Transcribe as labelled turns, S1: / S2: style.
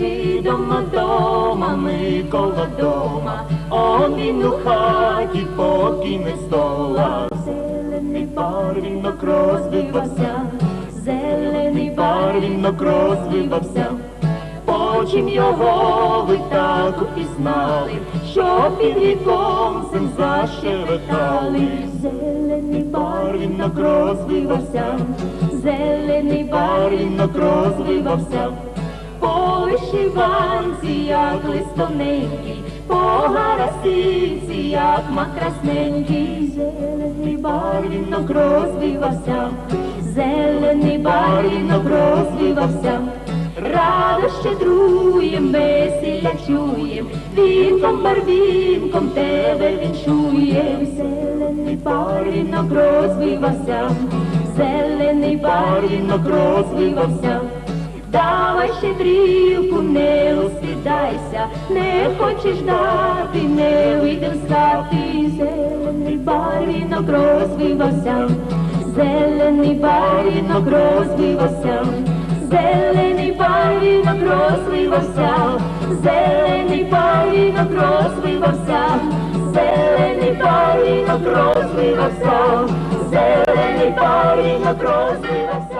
S1: Чи дома дома, Микола дома, он він у хаті покине стола. Зелений барвінок розвивався, зелений барвінок розвивався. Потім його ви так упізнали, що під віконцем зашеветали. Зелений барвінок розвивався, зелений барвінок розвивався. По вишиванці, як листоненький, по гарасиці, як макрасненький, зелений барвінок розвивався, зелений барвінок розвивався. Радо щедруєм, весілля чуєм, вінком барвінком тебе віншуєм, зелений барвінок розвивався, зелений барвінок розвивався. Давай щедрівку, не розкидайся, не хочеш дати, не вийдем з зелений барвінок розвивався, зелений барвінок розвивався, зелений барвінок розвивався, зелений барвінок розвивався, зелений барвінок розвивався, зелений барвінок розвивався.